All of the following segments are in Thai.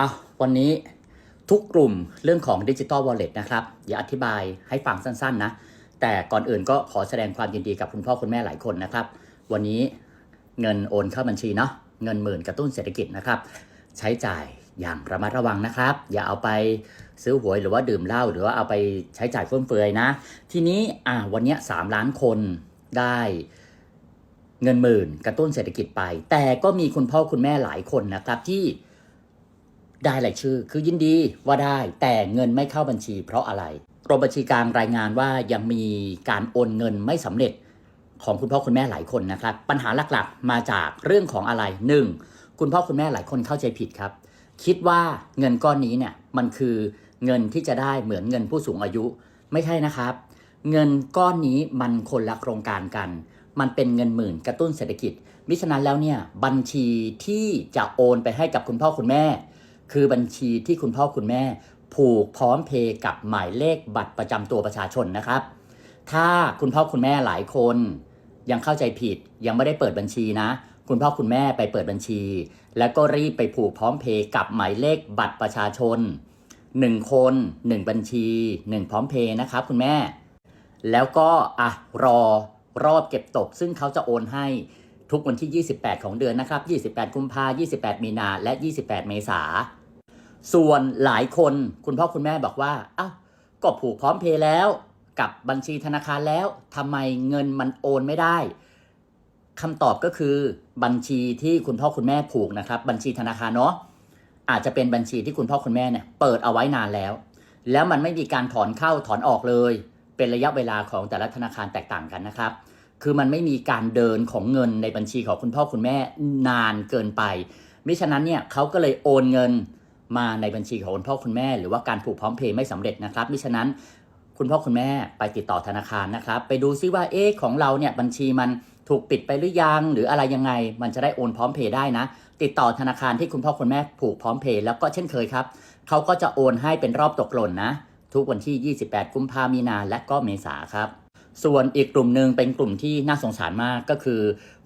อะวันนี้ทุกกลุ่มเรื่องของดิจิ t a ลวอลเล็ตนะครับ อย่าอธิบายให้ฟังสั้นๆนะ แต่ก่อนอื่นก็ขอแสดงความยินดีกับคุณพ่อคุณแม่หลายคนนะครับ วันนี้เงินโอนเข้าบัญชีเนาะเงินหมื่นกระตุ้นเศรษฐกิจนะครับ ใช้จ่ายอย่างระมัดระวังนะครับ อย่าเอาไปซื้อหวยหรือว่าดื่มเหล้าหรือว่าเอาไปใช้จ่ายฟุ่มเฟือยนะ ทีนี้อะวันนี้สามล้านคนได้เงินหมื่นกระตุ้นเศรษฐกิจไป แต่ก็มีคุณพ่อคุณแม่หลายคนนะครับที่ ได้รายชื่อ คือยินดีว่าได้แต่เงินไม่เข้าบัญชีเพราะอะไรกรมบัญชีกลางรายงานว่ายังมีการโอนเงินไม่สำเร็จของคุณพ่อคุณแม่หลายคนนะครับ ปัญหาหลักๆ มาจากเรื่องของอะไรหนึ่งคุณพ่อคุณแม่หลายคนเข้าใจผิดครับ คิดว่าเงินก้อนนี้เนี่ยมันคือเงินที่จะได้เหมือนเงินผู้สูงอายุ ไม่ใช่นะครับ เงินก้อนนี้มันคนละโครงการกัน มันเป็นเงินหมื่นกระตุ้นเศรษฐกิจมิฉะนั้นแล้วเนี่ยบัญชีที่จะโอนไปให้กับคุณพ่อคุณแม่ คือบัญชีที่คุณพ่อคุณแม่ ผูกพร้อมเพย์กับหมายเลขบัตรประจำตัวประชาชนนะครับ ถ้าคุณพ่อคุณแม่หลายคนยังเข้าใจผิดยังไม่ได้เปิดบัญชีนะ คุณพ่อคุณแม่ไปเปิดบัญชี แล้วก็รีบไปผูกพร้อมเพย์กับหมายเลขบัตรประชาชน 1 คน 1 บัญชี 1 พร้อมเพย์นะครับคุณแม่ แล้วก็อะรอรอบเก็บตก ซึ่งเขาจะโอนให้ทุกวันที่ 28 ของเดือนนะครับ 28 กุมภา28 มีนา และ 28 เมษา ส่วนหลายคนคุณพ่อคุณแม่บอกว่าอ้าวก็ผูกพร้อมเพย์แล้ว กับบัญชีธนาคารแล้วทำไมเงินมันโอนไม่ได้คำตอบก็คือบัญชีที่คุณพ่อคุณแม่ผูกนะครับ บัญชีธนาคารเนาะอาจจะเป็นบัญชีที่คุณพ่อคุณแม่เนี่ยเปิดเอาไว้นานแล้ว แล้วมันไม่มีการถอนเข้าถอนออกเลย เป็นระยะเวลาของแต่ละธนาคารแตกต่างกันนะครับ คือมันไม่มีการเดินของเงินในบัญชีของคุณพ่อคุณแม่นานเกินไปมิฉะนั้นเนี่ยเขาก็เลยโอนเงิน มาในบัญชีของคุณพ่อคุณแม่ หรือว่าการผูกพร้อมเพย์ไม่สำเร็จนะครับมิฉะนั้นคุณพ่อคุณแม่ไปติดต่อธนาคารนะครับ ไปดูซิว่าเอ๊ะของเราเนี่ยบัญชีมันถูกปิดไปหรือยัง หรืออะไรยังไง มันจะได้โอนพร้อมเพย์ได้นะ ติดต่อธนาคารที่คุณพ่อคุณแม่ผูกพร้อมเพย์แล้วก็เช่นเคยครับเขาก็จะโอนให้เป็นรอบตกหล่นนะ ทุกวันที่ 28 กุมภามีนาและก็เมษาครับ ส่วนอีกกลุ่มหนึ่งเป็นกลุ่มที่น่าสงสารมากก็คือ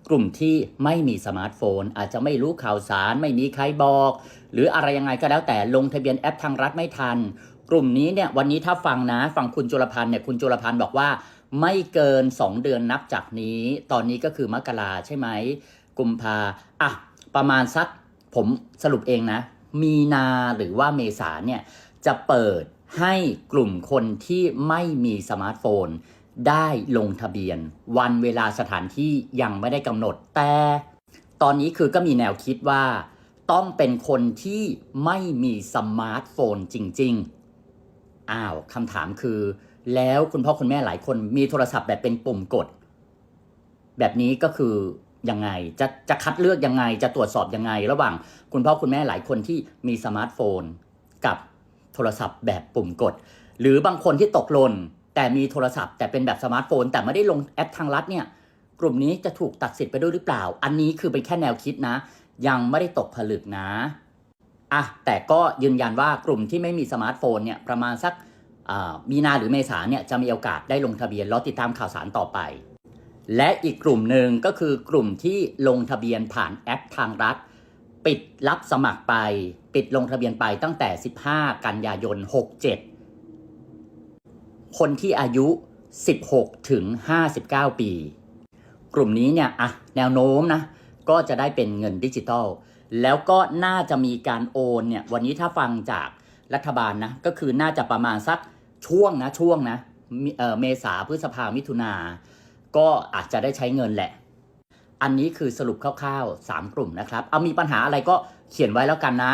กลุ่มที่ไม่มีสมาร์ทโฟน อาจจะไม่รู้ข่าวสาร ไม่มีใครบอก หรืออะไรยังไงก็แล้วแต่ลงทะเบียนแอปทางรัฐไม่ทัน กลุ่มนี้เนี่ยวันนี้ถ้าฟังนะฟังคุณจุลพันธ์เนี่ยคุณจุลพันธ์บอกว่า ไม่เกิน 2 เดือนนับจากนี้ ตอนนี้ก็คือมกราใช่ไหมกุมภาอะประมาณสักผมสรุปเองนะ มีนาหรือว่าเมษาเนี่ยจะเปิดให้กลุ่มคนที่ไม่มีสมาร์ทโฟน ได้ลงทะเบียน วันเวลาสถานที่ยังไม่ได้กำหนด แต่ตอนนี้คือก็มีแนวคิดว่า ต้องเป็นคนที่ไม่มีสมาร์ทโฟนจริง ๆ อ้าวคำถามคือ แล้วคุณพ่อคุณแม่หลายคนมีโทรศัพท์แบบเป็นปุ่มกด แบบนี้ก็คือยังไงจะจะคัดเลือกยังไงจะตรวจสอบยังไง ระหว่างคุณพ่อคุณแม่หลายคนที่มีสมาร์ทโฟน กับโทรศัพท์แบบปุ่มกด หรือบางคนที่ตกหล่น แต่มีโทรศัพท์ แต่เป็นแบบสมาร์ทโฟน แต่ไม่ได้ลงแอปทางรัฐเนี่ยกลุ่มนี้จะถูกตัดสิทธิ์ไปด้วยหรือเปล่า อันนี้คือเป็นแค่แนวคิดนะ ยังไม่ได้ตกผลึกนะอะแต่ก็ยืนยันว่ากลุ่มที่ไม่มีสมาร์ทโฟนเนี่ยประมาณสักมีนาหรือเมษาเนี่ยจะมีโอกาสได้ลงทะเบียนรอติดตามข่าวสารต่อไป และอีกกลุ่มหนึ่งก็คือกลุ่มที่ลงทะเบียนผ่านแอปทางรัฐ ปิดรับสมัครไป ปิดลงทะเบียนไปตั้งแต่ 15 กันยายน 67 คนที่อายุ 16 ถึง 59 ปี กลุ่มนี้เนี่ยอะแนวโน้มนะ ก็จะได้เป็นเงินดิจิตอลแล้วก็น่าจะมีการโอนเนี่ยวันนี้ถ้าฟังจากรัฐบาลนะ ก็คือน่าจะประมาณสักช่วงนะช่วงนะเอ่อเมษาพฤษภามิถุนา ก็อาจจะได้ใช้เงินแหละ อันนี้คือสรุปคร่าวๆ 3 กลุ่มนะครับ เอามีปัญหาอะไรก็เขียนไว้แล้วกันนะ